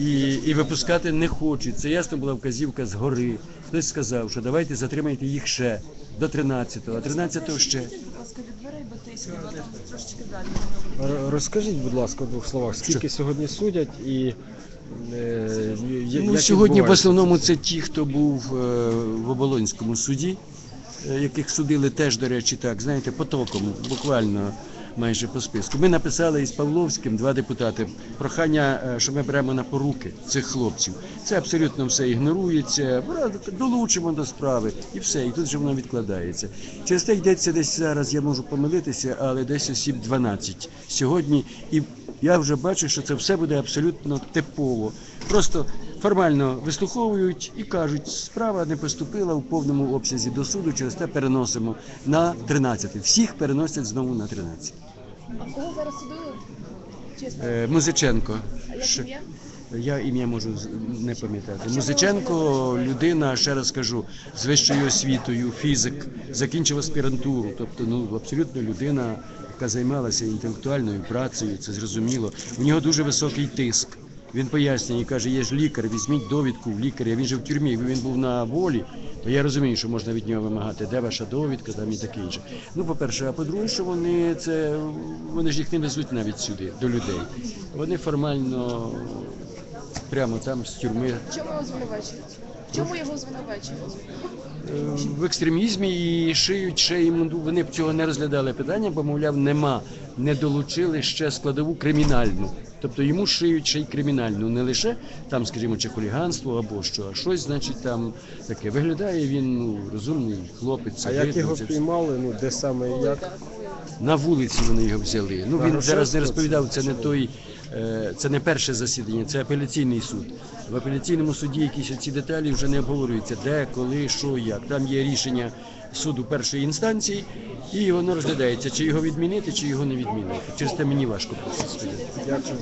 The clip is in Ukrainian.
і, і випускати не хочуть. Це ясно була вказівка згори. Хтось сказав, що давайте затримайте їх ще до 13-го, а 13-го ще. Будь ласка, від дверей Батийського, трошечки далі. Розкажіть, будь ласка, в двох словах, скільки сьогодні судять і е, Ну, сьогодні в основному це? це ті, хто був е, в Оболонському суді, е, яких судили теж, до речі, так, знаєте, потоком, буквально майже по списку. Ми написали із Павловським, два депутати, прохання, е, що ми беремо на поруки цих хлопців. Це абсолютно все ігнорується, долучимо до справи і все, і тут же воно відкладається. Через те йдеться десь зараз, я можу помилитися, але десь осіб 12 сьогодні. І я вже бачу, що це все буде абсолютно типово. Просто формально вислуховують і кажуть, справа не поступила у повному обсязі до суду, через те переносимо на 13. Всіх переносять знову на 13. А кого зараз судили? Е, Музиченко. Я ім'я можу не пам'ятати. Музиченко людина, ще раз кажу, з вищою освітою, фізик, закінчив аспірантуру. Тобто, ну абсолютно людина, яка займалася інтелектуальною працею, це зрозуміло. У нього дуже високий тиск. Він пояснює каже, є ж лікар, візьміть довідку в лікаря. Він же в тюрмі, він був на волі. То я розумію, що можна від нього вимагати, де ваша довідка, там і таке інше. Ну, по-перше, а по-друге, що вони це вони ж їх не везуть навіть сюди, до людей. Вони формально прямо там з тюрми Чому його звинувачують? Чому його звинувачують? е, в екстремізмі і шиють ще йому. ну, Вони б цього не розглядали питання, бо мовляв, нема, не долучили ще складову кримінальну. Тобто йому шиють ще й кримінальну, не лише там, скажімо, чи хуліганство або що, а щось, значить, там таке. Виглядає він ну, розумний хлопець. А як його піймали, ну де саме і як? На вулиці вони його взяли. Ну він зараз не розповідав. Це не той, е, це не перше засідання, це апеляційний суд. В апеляційному суді якісь ці деталі вже не обговорюються. Де, коли, що, як. Там є рішення суду першої інстанції, і воно розглядається, чи його відмінити, чи його не відмінити. Через те мені важко просто сказати. Дякую.